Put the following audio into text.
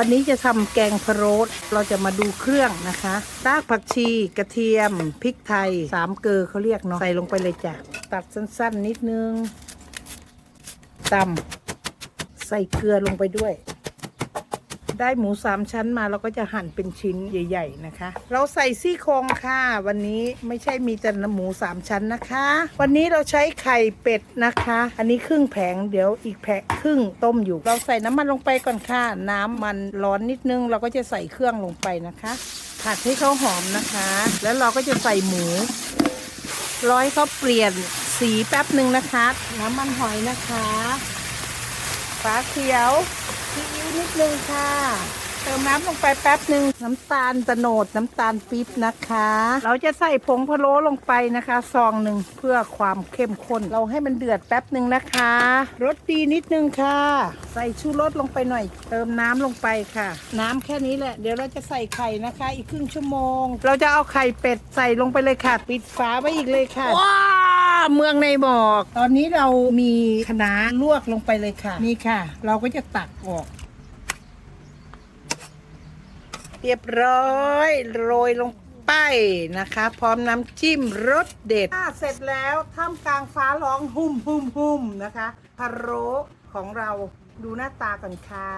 วันนี้จะทำแกงพะโล้เราจะมาดูเครื่องนะคะรากผักชีกระเทียมพริกไทยสามเกลือเขาเรียกเนาะใส่ลงไปเลยจ้ะตัดสั้นๆ นิดนึงตำใส่เกลือลงไปด้วย ได้หมูสามชั้นมาเราก็จะหั่นเป็นชิ้นใหญ่ ๆนะคะ เราใส่ซี่โครงค่ะ วันนี้ไม่ใช่มีแต่หมูสามชั้นนะคะ วันนี้เราใช้ไข่เป็ดนะคะ อันนี้ครึ่งแผงเดี๋ยวอีกแผงครึ่งต้มอยู่ เราใส่น้ำมันลงไปก่อนค่ะ น้ำมันร้อนนิดนึง เราก็จะใส่เครื่องลงไปนะคะผัดให้เขาหอมนะคะ แล้วเราก็จะใส่หมูร้อยเขาเปลี่ยนสีแป๊บหนึ่งนะคะ น้ำมันหอยนะคะ ฟ้าเขียว ซีอิ๊วนิดนึงค่ะ เติมน้ำลงไปแป๊บหนึ่งน้ำตาลตะโนดน้ำตาลปี๊บนะคะ เราจะใส่ผงพะโล้ลงไปนะคะซองหนึ่งเพื่อความเข้มข้นเราให้มันเดือดแป๊บหนึ่งนะคะรสดีนิดนึงค่ะ ใส่ชูรสลงไปหน่อย เติมน้ำลงไปค่ะ น้ำแค่นี้แหละเดี๋ยวเราจะใส่ไข่นะคะ อีกครึ่งชั่วโมง เราจะเอาไข่เป็ดใส่ลงไปเลยค่ะ ปิดฝาไว้อีกเลยค่ะ เมืองในบอก ตอนนี้เรามีคะน้าลวกลงไปเลยค่ะ นี่ค่ะ เราก็จะตักออก เรียบร้อยโรยลงไปนะคะ พร้อมน้ำจิ้มรสเด็ดอ่าเสร็จแล้วท่ามกลางฟ้าร้องหุ่มหุ่มหุ่มนะคะพะโล้ของเราดูหน้าตาก่อนค่ะ